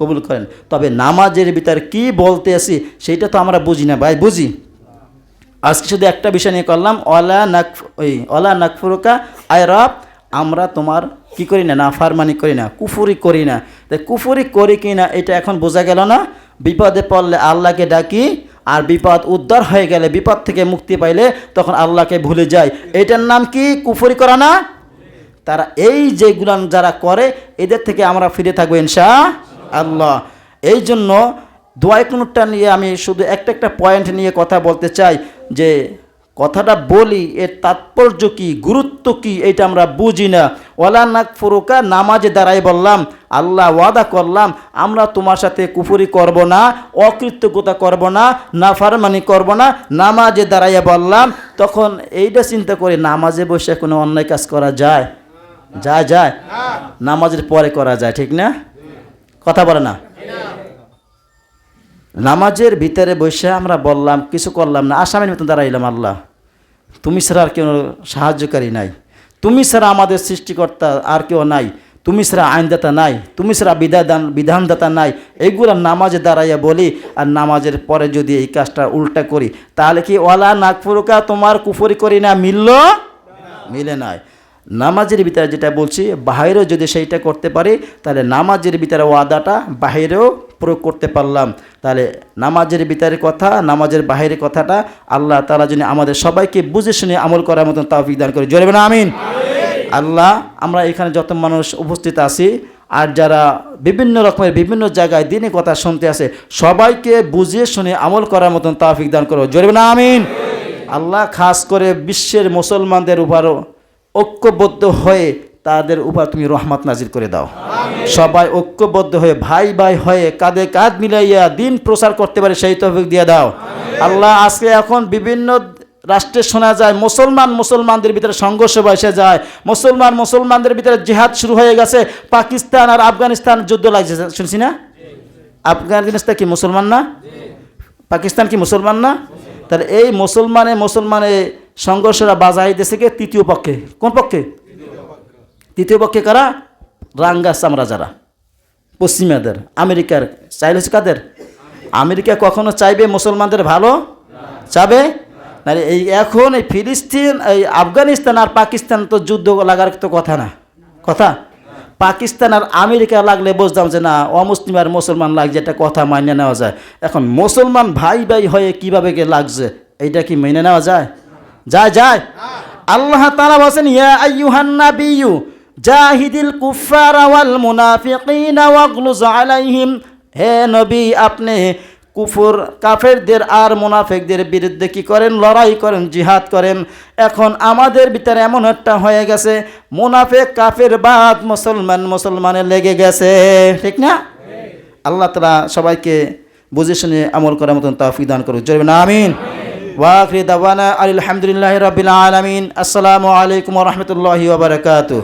কবুল করেন। তবে নামাজের ভিতরে কি বলতে আসি সেইটা তো আমরা বুঝি না ভাই, বুঝি? আজকে শুধু একটা বিষয় নিয়ে করলাম অলা নাক ওই অলা নাকফুরুকা আয় রব আমরা তোমার কি করি না না নাফারমানি করি না, কুফুরি করি না। তাই কুফুরি করি কি না, এটা এখন বোঝা গেল না। বিপদে পড়লে আল্লাহকে ডাকি, আর বিপদ উদ্ধার হয়ে গেলে, বিপদ থেকে মুক্তি পাইলে তখন আল্লাহকে ভুলে যায়। এটার নাম কি কুফুরি করা না? তারা এই যেগুলান যারা করে, এদের থেকে আমরা ফিরে থাকব ইনশা আল্লাহ। এই জন্য দোয়াই কুনুরটা নিয়ে আমি শুধু একটা একটা পয়েন্ট নিয়ে কথা বলতে চাই যে কথাটা বলি এর তাৎপর্য কি গুরুত্ব কি এটা আমরা বুঝি না। ওলা নাক ফুরুকা নামাজে দাঁড়াই বললাম আল্লাহ ওয়াদা করলাম আমরা তোমার সাথে কুফুরি করব না অকৃতজ্ঞতা করব না নাফারমানি করব না নামাজে দাঁড়াইয়া বললাম তখন এইটা চিন্তা করে নামাজে বসে কোনো অন্যায় কাজ করা যায়? যায় যায়। নামাজের পরে করা যায় ঠিক না? কথা বলে না। নামাজের ভিতরে বসে আমরা বললাম, কিছু করলাম না, আসামের মতন দাঁড়াইলাম আল্লাহ। তুমি ছাড়া আর কেউ সাহায্যকারী নাই। তুমি ছাড়া আমাদের সৃষ্টিকর্তা আর কেউ নাই। তুমি ছাড়া আইনদাতা নাই। তুমি ছাড়া বিধান, বিধানদাতা নাই। এইগুলো নামাজে দাঁড়াইয়া বলি আর নামাজের পরে যদি এই কাজটা উল্টা করি, তাহলে কি ওয়ালা নাগপুরকা তোমার কুফরি করি না, মিলল? মিলে নাই। নামাজের ভিতরে যেটা বলছি, বাহিরেও যদি সেইটা করতে পারি, তাহলে নামাজের ভিতরে ওয়াদাটা বাহিরেও প্রয়োগ করতে পারলাম। তাহলে নামাজের ভিতরে কথা, নামাজের বাহিরে কথাটা আল্লাহ তালা যিনি আমাদের সবাইকে বুঝে শুনে আমল করার মতন তাওফিক দান করে। জোরে না আমিন। আল্লাহ, আমরা এখানে যত মানুষ উপস্থিত আছি আর যারা বিভিন্ন রকমের বিভিন্ন জায়গায় দিনে কথা শুনতে আসে সবাইকে বুঝিয়ে শুনে আমল করার মতন তাওফিক দান করো। জোরে না আমিন। আল্লাহ, খাস করে বিশ্বের মুসলমানদের উপরও ঐক্যবদ্ধ হয়ে তাদের উপর তুমি রহমত নাজির করে দাও। সবাই ঐক্যবদ্ধ হয়ে ভাই ভাই হয়ে কাঁধে কাঁধ মিলাইয়া দিন প্রচার করতে পারে সেই তৌফিক দিয়ে দাও। আল্লাহ আজকে এখন বিভিন্ন রাষ্ট্রে শোনা যায় মুসলমান মুসলমানদের ভিতরে সংঘর্ষ বসে যায় মুসলমান মুসলমানদের ভিতরে জেহাদ শুরু হয়ে গেছে পাকিস্তান আর আফগানিস্তান যুদ্ধ লাগছে। শুনছি না? আফগানিস্তান কি মুসলমান না? পাকিস্তান কি মুসলমান না? তাহলে এই মুসলমানে মুসলমানে সংঘর্ষরা বাজাই দেশে কে? তৃতীয় পক্ষে। কোন পক্ষে? তৃতীয় পক্ষে কারা? রাঙ্গা যারা। পশ্চিমাদের। আমেরিকার। চাইলে কাদের? আমেরিকা কখনো চাইবে মুসলমানদের ভালো? চাবে? এই এখন এই ফিলিস্তিন, এই আফগানিস্তান আর পাকিস্তান তো যুদ্ধ লাগার তো কথা না। কথা? পাকিস্তান আর আমেরিকা লাগলে বুঝতাম যে না, অমুসলিম আর মুসলমান লাগছে, এটা কথা মানিয়ে নেওয়া যায়। এখন মুসলমান ভাই ভাই হয়ে কীভাবে কে লাগছে, এইটা কি মেনে নেওয়া যায়? যায় যায়। আল্লাহ তাআলা বলেন ইয়া আইয়ুহান নাবিয়্যু জাহিদিল কুফারা ওয়াল মুনাফিকিনা ওয়াগলুজ আলাইহিম। হে নবী আপনি কুফুর কাফেরদের আর মুনাফিকদের বিরুদ্ধে কি করেন? লড়াই করেন জিহাদ করেন। এখন আমাদের ভিতরে এমন একটা হয়ে গেছে মুনাফেক কাফের বাদ মুসলমান মুসলমানে লেগে গেছে। ঠিক না? আল্লাহ তালা সবাইকে বুঝে শুনে আমল করার মতন তৌফিক দান করুক। জরবে আমিন। ওয়াকরি দাওয়ানা আলহামদুলিল্লাহ রাবিল আলমিন। আসসালামু আলাইকুম রহমতুল্লাহি ওবরাকাতুহ